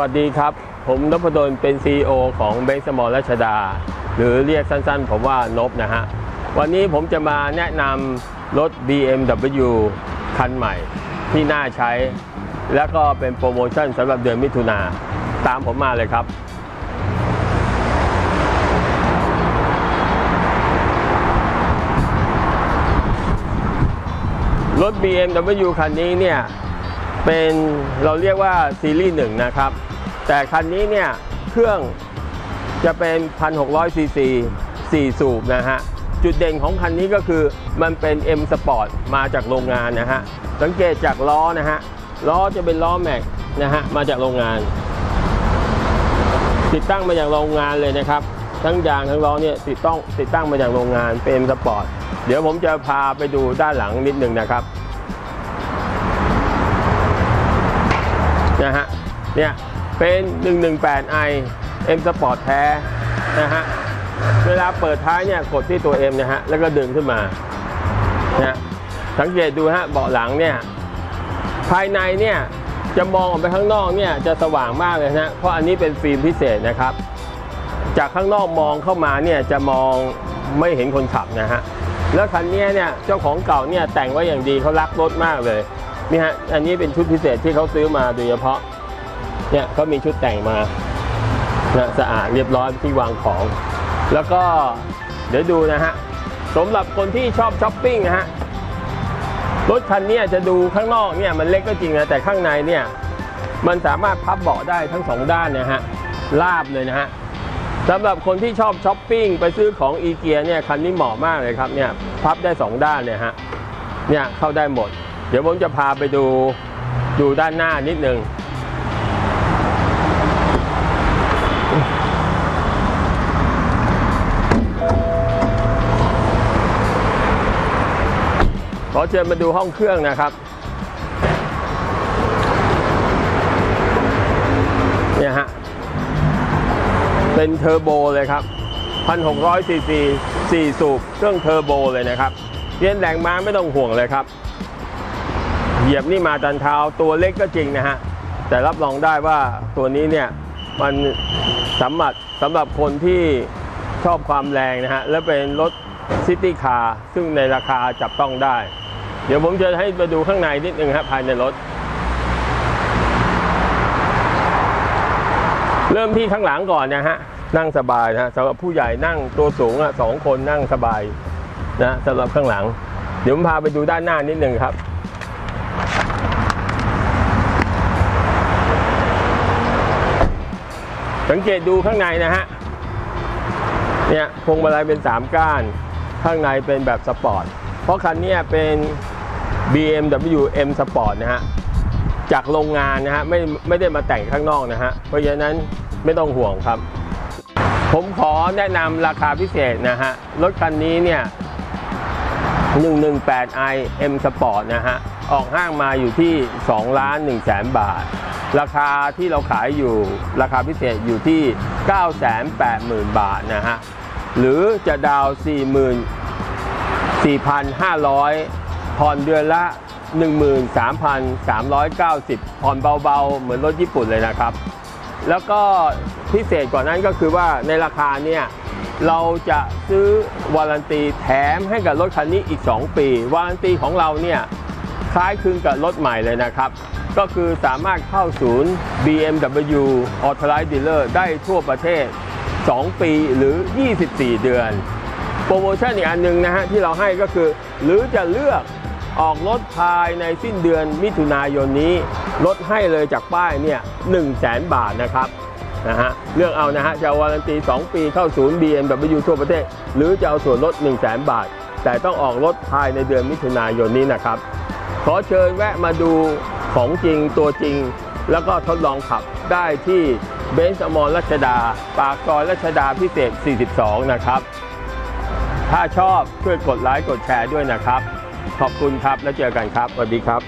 วัสดีครับ ผมนพดลเป็น CEO ของเบงสมอลรัชดา หรือเรียกสั้นๆ ผมว่านบนะฮะ วันนี้ผมจะมาแนะนำรถ BMW คันใหม่ที่น่าใช้ แล้วก็เป็นโปรโมชั่นสำหรับเดือนมิถุนา ตามผมมาเลยครับ รถ BMW คันนี้เนี่ยเป็นเราเรียกว่าซีรีส์หนึ่งนะครับ แต่คันนี้เนี่ยเครื่องจะเป็น 1,600ซีซี4สูบนะฮะ จุดเด่นของคันนี้ก็คือมันเป็น M Sport มาจากโรงงานนะฮะ สังเกตจากล้อนะฮะ ล้อจะเป็นล้อแม็กนะฮะ มาจากโรงงาน ติดตั้งมาจากโรงงานเลยนะครับ ทั้งยางทั้งล้อเนี่ยติดต้องติดตั้งมาจากโรงงานเป็นสปอร์ตเดี๋ยวผมจะพาไปดูด้านหลังนิดหนึ่งนะครับนะฮะเนี่ย เป็น 118i M Sport แท้นะฮะ เวลาเปิดท้ายเนี่ยกดที่ตัว M นะฮะ แล้วก็ดึงขึ้นมานะฮะสังเกตดูฮะ เบาะหลังเนี่ย ภายในเนี่ยจะมองออกไปข้างนอกเนี่ยจะสว่างมากเลยนะเพราะอันนี้เป็นฟิล์มพิเศษนะครับ จากข้างนอกมองเข้ามาเนี่ยจะมองไม่เห็นคนขับนะฮะ แล้วคันนี้เนี่ยเจ้าของเก่าเนี่ยแต่งไว้อย่างดีเขารักรถมากเลยนี่ฮะอันนี้เป็นชุดพิเศษที่เขาซื้อมาโดยเฉพาะ เนี่ยเขามีชุดแต่งมานะสะอาดเรียบร้อยที่วางของ แล้วก็เดี๋ยวดูนะฮะสำหรับคนที่ชอบช้อปปิ้งนะฮะรถคันนี้จะดูข้างนอกเนี่ยมันเล็กก็จริงนะแต่ข้างในเนี่ยมันสามารถพับเบาะได้ทั้งสองด้านนะฮะลาบเลยนะฮะสำหรับคนที่ชอบช้อปปิ้งไปซื้อของอีเกียเนี่ยคันนี้เหมาะมากเลยครับเนี่ยพับได้สองด้านเนี่ยฮะเนี่ยเข้าได้หมด เดี๋ยวผมจะพาไปดูดูด้านหน้านิดนึง ขอเชิญมาดูห้องเครื่องนะครับเนี่ยฮะเป็นเทอร์โบเลยครับ 1,600ซีซี4สูบเครื่องเทอร์โบเลยนะครับเรียนแรงม้าไม่ต้องห่วงเลยครับ เหยียบนี่มาตันเท้าตัวเล็กก็จริงนะฮะ แต่รับรองได้ว่าตัวนี้เนี่ย มันสำหรับสำหรับคนที่ชอบความแรงนะฮะ และเป็นรถซิตี้คาร์ซึ่งในราคาจับต้องได้ เดี๋ยวผมจะให้ไปดูข้างในนิดนึงครับภายในรถ เริ่มที่ข้างหลังก่อนนะฮะนั่งสบายนะสำหรับผู้ใหญ่นั่งตัวสูงอะสองคนนั่งสบายนะสำหรับข้างหลัง เดี๋ยวผมพาไปดูด้านหน้านิดนึงครับ สังเกตดูข้างในนะฮะเนี่ยพวงมาลัยเป็น 3 ก้าน ข้างในเป็นแบบสปอร์ต เพราะคันนี้เป็น BMW M Sport นะฮะจากโรงงานนะฮะไม่ไม่ได้มาแต่งข้างนอกนะฮะเพราะฉะนั้นไม่ต้องห่วงครับ ผมขอแนะนำราคาพิเศษนะฮะรถคันนี้เนี่ย 118i M Sport นะฮะออกห้างมาอยู่ที่2ล้าน1แสนบาท ราคาที่เราขายอยู่ราคาพิเศษอยู่ที่ 980,000 บาทนะฮะหรือจะดาวน์40,000 4,500 ผ่อนเดือนละ 13,390 ผ่อนเบาๆ เหมือนรถญี่ปุ่นเลยนะครับ แล้วก็พิเศษกว่านั้นก็คือว่าในราคาเนี่ยเราจะซื้อวารันตีแถมให้กับรถคันนี้อีก 2 ปี วารันตีของเราเนี่ยคล้ายคลึงกับรถใหม่เลยนะครับ ก็คือสามารถเข้าศูนย์ BMW Authorized Dealer ได้ทั่วประเทศ 2 ปีหรือ 24 เดือน โปรโมชั่นอีกอันหนึงนะฮะที่เราให้ก็คือ หรือจะเลือก ออกรถภายในสิ้นเดือนมิถุนายนนี้ลดให้เลยจากป้ายเนี่ย1 0 0 0 0แบาทนะครับนะฮะเลือกเอานะฮะจะวารันตี 2 ปีเข้าศูนย์ BMW ทั่วประเทศ หรือจะเอาส่วนลด 1 0 0 0 0แบาท แต่ต้องออกรถภายในเดือนมิถุนายนนี้นะครับ ขอเชิญแวะมาดูของจริงตัวจริง แล้วก็ทดลองขับได้ที่เบนซ์อมรรัชดา ปากซอยรัชดาพิเศษ 42 นะครับ ถ้าชอบช่วยกดไลค์กดแชร์ด้วยนะครับ ขอบคุณครับ แล้วเจอกันครับสวัสดีครับ